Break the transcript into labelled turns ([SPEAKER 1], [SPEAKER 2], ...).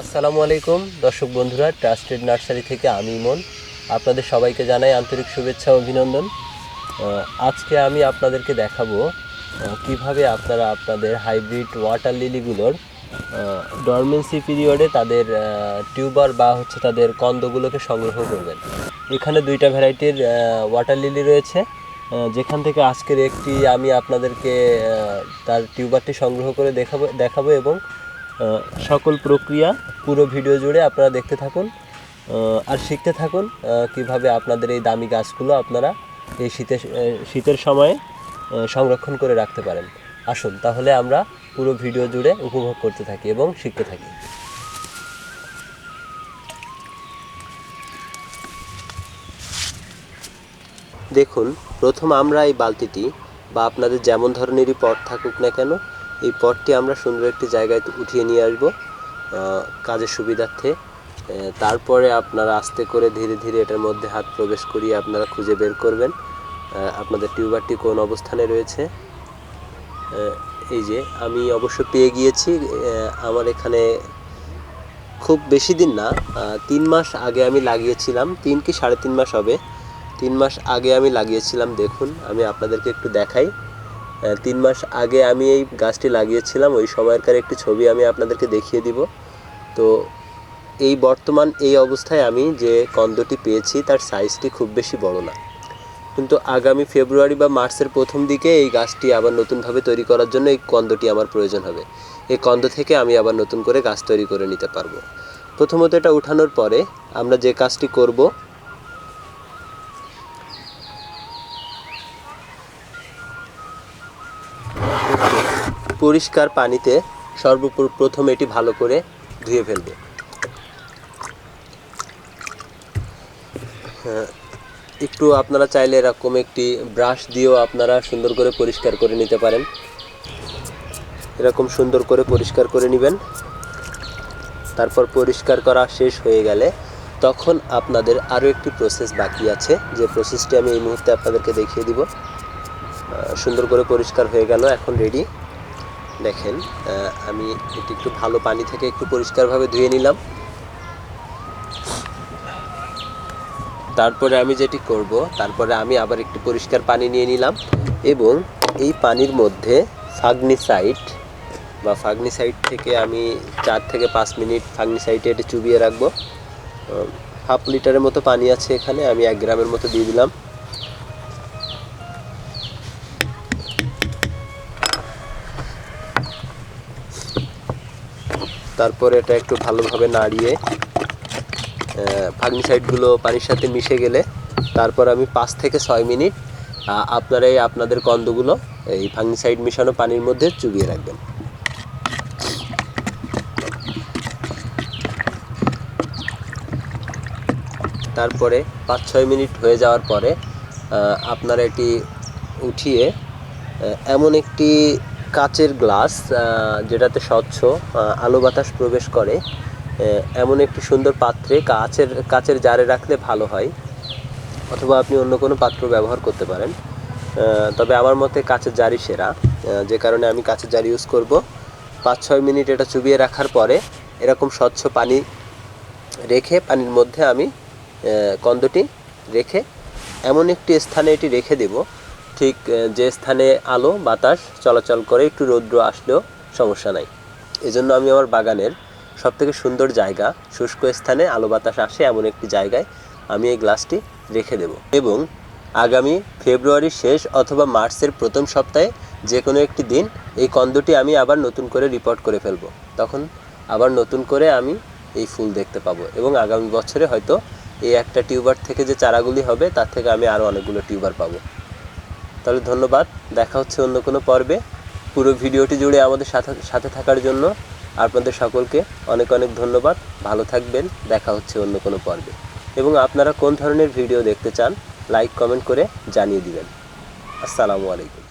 [SPEAKER 1] আসসালামু আলাইকুম। দর্শক বন্ধুরা ট্রাস্টেড নার্সারি থেকে আমি ইমন। আপনাদের সবাইকে জানাই আন্তরিক শুভেচ্ছা অভিনন্দন। আজকে আমি আপনাদেরকে দেখাবো কীভাবে আপনারা আপনাদের হাইব্রিড ওয়াটার লিলিগুলোর ডরমেন্সি পিরিয়ডে তাদের টিউবার বা হচ্ছে তাদের কন্দগুলোকে সংগ্রহ করবেন। এখানে দুইটা ভ্যারাইটির ওয়াটার লিলি রয়েছে। যেখান থেকে আজকের একটি আমি আপনাদেরকে তার টিউবারটি সংগ্রহ করে দেখাবো দেখাবো এবং সকল প্রক্রিয়া পুরো ভিডিও জুড়ে আপনারা দেখতে থাকুন আর শিখতে থাকুন কীভাবে আপনাদের এই দামি গাছগুলো আপনারা এই শীতের শীতের সময়ে সংরক্ষণ করে রাখতে পারেন। আসুন, তাহলে আমরা পুরো ভিডিও জুড়ে উপভোগ করতে থাকি এবং শিখতে থাকি। দেখুন, প্রথম আমরা এই বালতিটি বা আপনাদের যেমন ধরনেরই পট থাকুক না কেন এই পটটি আমরা সুন্দর একটি জায়গায় উঠিয়ে নিয়ে আসব কাজের সুবিধার্থে। তারপরে আপনারা আস্তে করে ধীরে ধীরে এটার মধ্যে হাত প্রবেশ করিয়ে আপনারা খুঁজে বের করবেন আপনাদের টিউবারটি কোন অবস্থানে রয়েছে। এই যে আমি অবশ্য পেয়ে গিয়েছি আমার এখানে খুব বেশি দিন না তিন মাস আগে আমি লাগিয়েছিলাম, তিন কি সাড়ে তিন মাস হবে। তিন মাস আগে আমি লাগিয়েছিলাম, দেখুন, আমি আপনাদেরকে একটু দেখাই। তিন মাস আগে আমি এই গাছটি লাগিয়েছিলাম, ওই সময়কার একটি ছবি আমি আপনাদেরকে দেখিয়ে দিব। তো এই বর্তমান এই অবস্থায় আমি যে কন্দটি পেয়েছি, তার সাইজটি খুব বেশি বড় না। কিন্তু আগামী ফেব্রুয়ারি বা মার্চের প্রথম দিকে এই গাছটি আবার নতুনভাবে তৈরি করার জন্য এই কন্দটি আমার প্রয়োজন হবে। এই কন্দ থেকে আমি আবার নতুন করে গাছ তৈরি করে নিতে পারব। প্রথমত এটা উঠানোর পরে আমরা যে কাজটি করব পরিষ্কার পানিতে সর্বপ্রথম এটি ভালো করে ধুয়ে ফেলবে। হ্যাঁ, একটু আপনারা চাইলে এরকম একটি ব্রাশ দিয়েও আপনারা সুন্দর করে পরিষ্কার করে নিতে পারেন। এরকম সুন্দর করে পরিষ্কার করে নেবেন। তারপর পরিষ্কার করা শেষ হয়ে গেলে তখন আপনাদের আরও একটি প্রসেস বাকি আছে। যে প্রসেসটি আমি এই মুহূর্তে আপনাদেরকে দেখিয়ে দিব। সুন্দর করে পরিষ্কার হয়ে গেল, এখন রেডি দেখেন আমি এটি একটু ভালো পানি থেকে একটু পরিষ্কারভাবে ধুয়ে নিলাম। তারপরে আমি যেটি করব, তারপরে আমি আবার একটু পরিষ্কার পানি নিয়ে নিলাম এবং এই পানির মধ্যে ফাগনিসাইড বা ফাগনিসাইড থেকে আমি চার থেকে পাঁচ মিনিট ফাগনিসাইডে এটি চুবিয়ে রাখব। হাফ লিটারের মতো পানি আছে এখানে, আমি এক গ্রামের মতো দিয়ে দিলাম। তারপর এটা একটু ভালোভাবে নাড়িয়ে ফার্মিসাইডগুলো পানির সাথে মিশে গেলে তারপর আমি পাঁচ থেকে ছয় মিনিট আপনারা এই আপনাদের কন্দগুলো এই ফাঙ্গিসাইড মিশানো পানির মধ্যে চুবিয়ে রাখবেন। তারপরে পাঁচ ছয় মিনিট হয়ে যাওয়ার পরে আপনারা এটি উঠিয়ে এমন একটি কাচের গ্লাস যেটাতে স্বচ্ছ আলো বাতাস প্রবেশ করে এমন একটি সুন্দর পাত্রে কাচের কাচের জারে রাখলে ভালো হয়, অথবা আপনি অন্য কোনো পাত্র ব্যবহার করতে পারেন। তবে আমার মতে কাচের জারি সেরা। যে কারণে আমি কাচের জারি ইউজ করব। পাঁচ ছয় মিনিট এটা চুবিয়ে রাখার পরে এরকম স্বচ্ছ পানি রেখে, পানির মধ্যে আমি কন্দটি রেখে, এমন একটি স্থানে এটি রেখে দেব। ঠিক যে স্থানে আলো, বাতাস চলাচল করে, একটু রৌদ্র আসলেও সমস্যা নাই। এজন্য আমি আমার বাগানের সবথেকে সুন্দর জায়গা, শুষ্ক স্থানে আলো বাতাস আসে এমন একটি জায়গায় আমি এই গ্লাসটি রেখে দেব। এবং আগামী ফেব্রুয়ারির শেষ অথবা মার্চের প্রথম সপ্তাহে যে কোনো একটি দিন এই কন্দটি আমি আবার নতুন করে রিপোর্ট করে ফেলব। তখন আবার নতুন করে আমি এই ফুল দেখতে পাবো। এবং আগামী বছরে হয়তো এই একটা টিউবার থেকে যে চারাগুলি হবে, তার থেকে আমি আরও অনেকগুলো টিউবার পাবো। তাহলে ধন্যবাদ। দেখা হচ্ছে অন্য কোনো পর্বে। পুরো ভিডিওটি জুড়ে আমাদের সাথে সাথে থাকার জন্য আপনাদের সকলকে অনেক অনেক ধন্যবাদ। ভালো থাকবেন। দেখা হচ্ছে অন্য কোনো পর্বে। এবং আপনারা কোন ধরনের ভিডিও দেখতে চান লাইক কমেন্ট করে জানিয়ে দিবেন। আসসালামু আলাইকুম।